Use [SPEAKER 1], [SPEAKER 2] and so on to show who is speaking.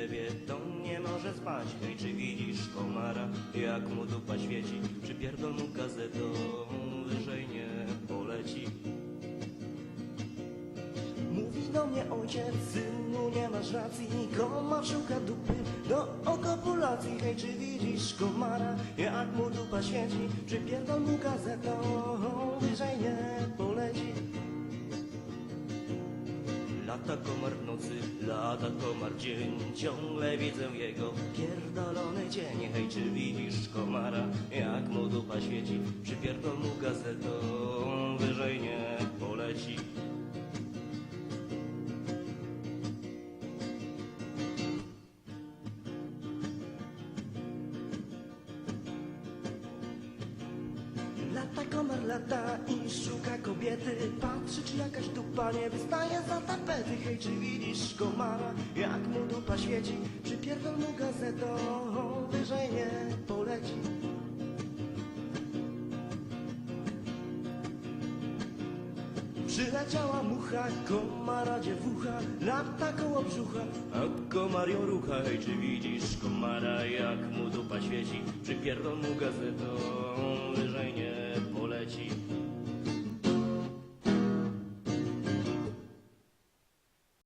[SPEAKER 1] nie ujebie, to nie może spać. Hej, czy widzisz komara, jak mu dupa świeci? Przypierdol mu gazetą, wyżej nie poleci. Mówi do mnie ojciec, synu nie masz racji. Komar szuka dupy do okopulacji. Hej, czy widzisz komara, jak mu dupa świeci? Przypierdol mu gazetą, wyżej nie Lata komar w nocy, lata komar dzień. Ciągle widzę jego pierdolony cień Hej, czy widzisz komara, jak mu dupa świeci? Przypierdol mu gazetą, Lata komar lata i szuka kobiety. Patrzy czy jakaś dupa nie wystaje za tapety. Hej, czy widzisz komara, jak mu dupa świeci? Przypierdol mu gazetą, wyżej nie poleci Przyleciała mucha, komara dziewucha Lata koło brzucha, a komar ją rucha Hej, czy widzisz komara, jak mu dupa świeci? Przypierdol mu gazetą, wyżej nie poleci